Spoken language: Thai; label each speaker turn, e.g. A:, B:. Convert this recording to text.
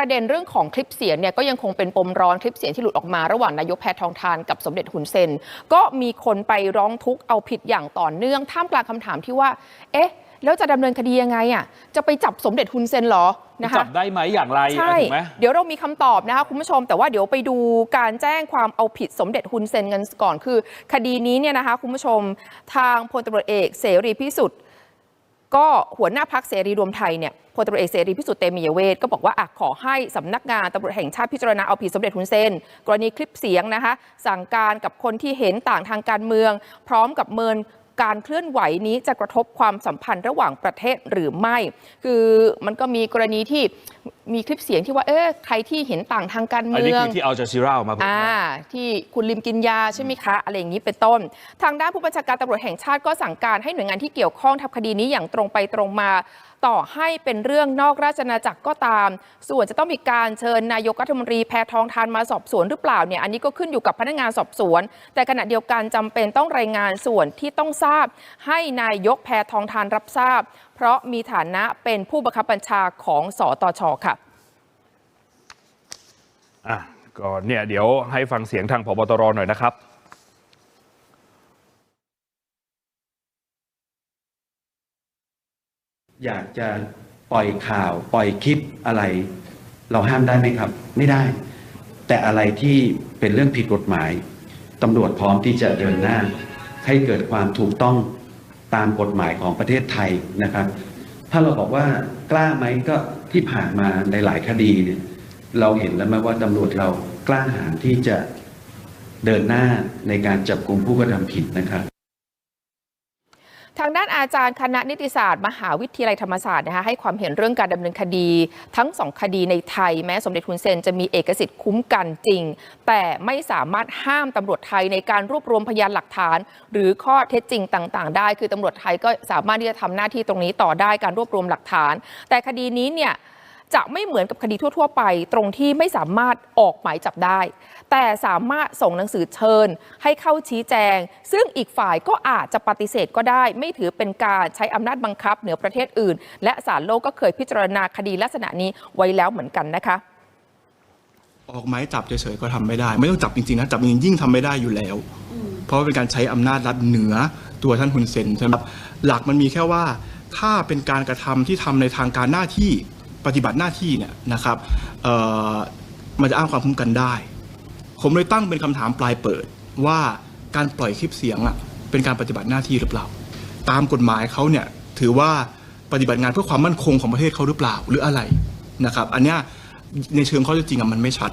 A: ประเด็นเรื่องของคลิปเสียงเนี่ยก็ยังคงเป็นปมร้อนคลิปเสียงที่หลุดออกมาระหว่างนายกแพทองทานกับสมเด็จฮุนเซน ก็มีคนไปร้องทุกข์เอาผิดอย่างต่อเนื่องท่ามกลางคำถามที่ว่า เอ๊ะ แล้วจะดำเนินคดียังไงอะจะไปจับสมเด็จฮุนเซนเหรอนะคะ
B: จับได้ไหมอย่างไร
A: ใช่
B: ถูกไหม
A: เดี๋ยวเรามีคำตอบนะคะคุณผู้ชม แต่ว่าเดี๋ยวไปดูการแจ้งความเอาผิดสมเด็จฮุนเซนกันก่อนคือ คดีนี้เนี่ยนะคะคุณผู้ชมทางพลตำรวจเอกเสรีพิสุทธิ์ ก็หัวหน้าพักเสรีรวมไทยเนี่ยพลตำรวจเอกเสรีพิสุทธิ์เตมียเวทก็บอกว่าอขอให้สำนักงานตำรวจแห่งชาติพิจารณาเอาผิดสมเด็จฮุนเซนกรณีคลิปเสียงนะคะสั่งการกับคนที่เห็นต่างทางการเมือง พร้อมกับเมิน การเคลื่อนไหวนี้จะกระทบความสัมพันธ์ระหว่างประเทศหรือไม่ คือมันก็มีกรณีที่มีคลิปเสียงที่ว่า เอ๊ะใครที่เห็นต่างทางการ
B: อัน
A: เมื
B: นี้
A: อง
B: คือที่เอาจาซิราออกมาเผยแพร่
A: อ่าที่คุณลิมกินยาใช่ไหมคะ อะไรอย่างนี้เป็นต้น ทางด้านผู้บัญชาการตำรวจแห่งชาติก็สั่งการให้หน่วยงานที่เกี่ยวข้องทำคดีนี้อย่างตรงไปตรงมา ต่อให้เป็นเรื่องนอกราชอาณาจักรก็ตาม ส่วนจะต้องมีการเชิญนายกรัฐมนตรีแพทองทานมาสอบสวนหรือเปล่าเนี่ยอันนี้ก็ขึ้นอยู่กับพนักงานสอบสวน แต่ขณะเดียวกันจำเป็นต้องรายงานส่วนที่ต้องทราบให้นายกแพทองทานรับทราบ เพราะมีฐานะเป็นผู้บังคับบัญชาของสตชค่ะ
B: อะก็เนี่ยเดี๋ยวให้ฟังเสียงทางพบตรหน่อยนะครับ
C: อยากจะปล่อยข่าว ปล่อยคลิปอะไร เราห้ามได้ไหมครับ ไม่ได้ แต่อะไรที่เป็นเรื่องผิดกฎหมายตำรวจพร้อมที่จะเดินหน้า ให้เกิดความถูกต้องตามกฎหมายของประเทศไทยนะครับ ถ้าเราบอกว่ากล้าไหมก็ที่ผ่านมาในหลายคดีเนี่ยเราเห็นแล้วไหมว่าตำรวจเรากล้าหาญที่จะเดินหน้าในการจับกลุ่มผู้กระทำผิดนะครับ
A: ทางด้านอาจารย์คณะนิติศาสตร์ มหาวิทยาลัยธรรมศาสตร์นะคะให้ความเห็นเรื่องการดำเนินคดี ทั้งสองคดีในไทย แม้สมเด็จทุนเซนจะมีเอกสิทธิ์คุ้มกันจริง แต่ไม่สามารถห้ามตำรวจไทยในการรวบรวมพยานหลักฐาน หรือข้อเท็จจริงต่าง ๆ ได้ คือตำรวจไทยก็สามารถที่จะทำหน้าที่ตรงนี้ต่อได้การรวบรวมหลักฐาน แต่คดีนี้เนี่ย จะไม่เหมือนกับคดีทั่ว ๆ ไป ตรงที่ไม่สามารถออกหมายจับได้ แต่สามารถส่งหนังสือเชิญ ให้เข้าชี้แจง ซึ่งอีกฝ่ายก็อาจจะปฏิเสธก็ได้ ไม่ถือเป็นการใช้อำนาจบังคับเหนือประเทศอื่น และศาลโลกก็เคยพิจารณาคดีลักษณะนี้ไว้แล้วเหมือนกันนะคะ
D: ออกหมายจับเฉยๆก็ทำไม่ได้ ไม่ต้องจับจริงๆนะจับจริงยิ่งทำไม่ได้อยู่แล้ว เพราะเป็นการใช้อำนาจรัฐเหนือตัวท่านฮุนเซนใช่ไหมครับหลักมันมีแค่ว่า ถ้าเป็นการกระทำที่ทำในทางการหน้าที่ ปฏิบัติหน้าที่เนี่ยนะครับมันจะอ้างความคุ้มกันได้ ผมเลยตั้งเป็นคำถามปลายเปิดว่าการปล่อยคลิปเสียงอะเป็นการปฏิบัติหน้าที่หรือเปล่า ตามกฎหมายเขาเนี่ยถือว่าปฏิบัติงานเพื่อความมั่นคงของประเทศเขาหรือเปล่าหรืออะไรนะครับ อันเนี้ยในเชิงข้อเท็จจริงอะมันไม่ชัด